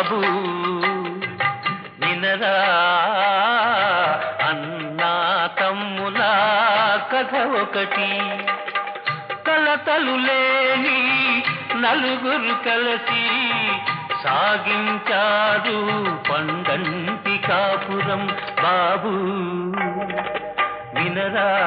బాబు. వినరా అన్నా తమ్ముల కథ ఒకటి. కలతలు లేని నలుగురు కలసి సాగించారు పండంటి కాపురం బాబు. వినరా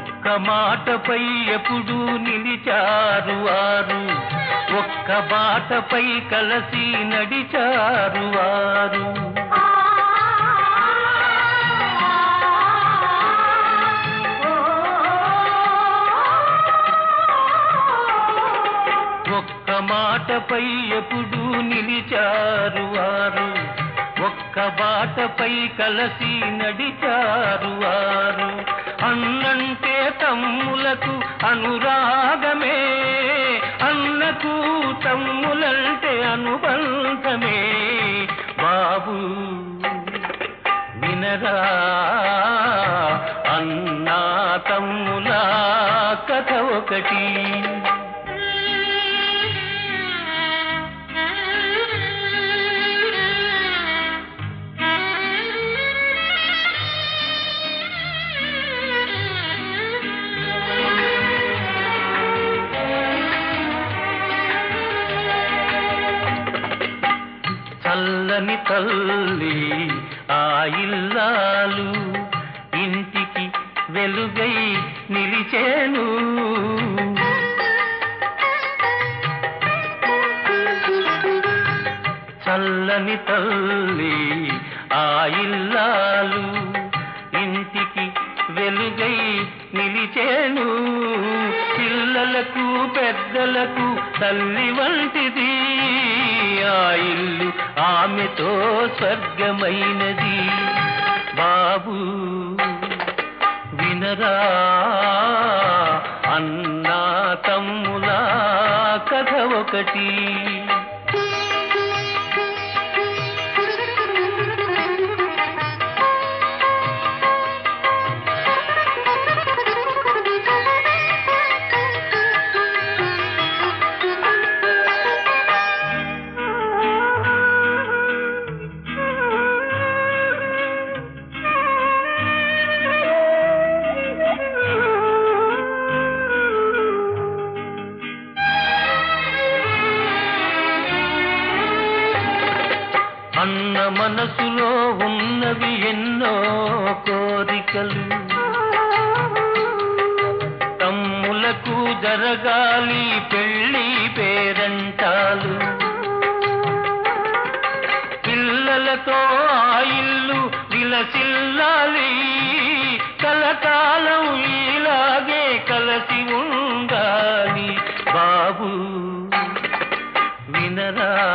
ఒక్క మాటపై ఎప్పుడు నిలిచారు వారు? ఒక్క బాటపై కలసి నడిచారు వారు? ఒక్క మాటపై ఎప్పుడు నిలిచారు వారు? ఒక్క బాటపై కలసి నడిచారు వారు? అన్నంటే తమ్ములకు అనురాగమే అన్నకు తమ్ములంటే అనుబంధమే. బాబు వినరా అన్నా తమ్ముల కథ ఒకటి. చల్లని తల్లి ఆ ఇల్లాలు ఇంటికి వెలుగై నిలిచేను. చల్లని తల్లి ఆ ఇల్లాలు ఇంటికి వెలుగై నిలిచేను. పిల్లలకు పెద్దలకు తల్లి వంటిది ఆ ఇల్లు ఆమెతో స్వర్గమైనది. బాబు వినరా? అన్నా తమ్ముల కథ ఒకటి. అన్న మనసులో ఉన్నవి ఎన్నో కోరికలు. తమ్ములకు జరగాలి పెళ్ళి పేరంటాలు. పిల్లలతో ఆ ఇల్లు విలసిల్లాలి కలకాలం ఇలాగే కలసి ఉండాలి బాబు. వినరా?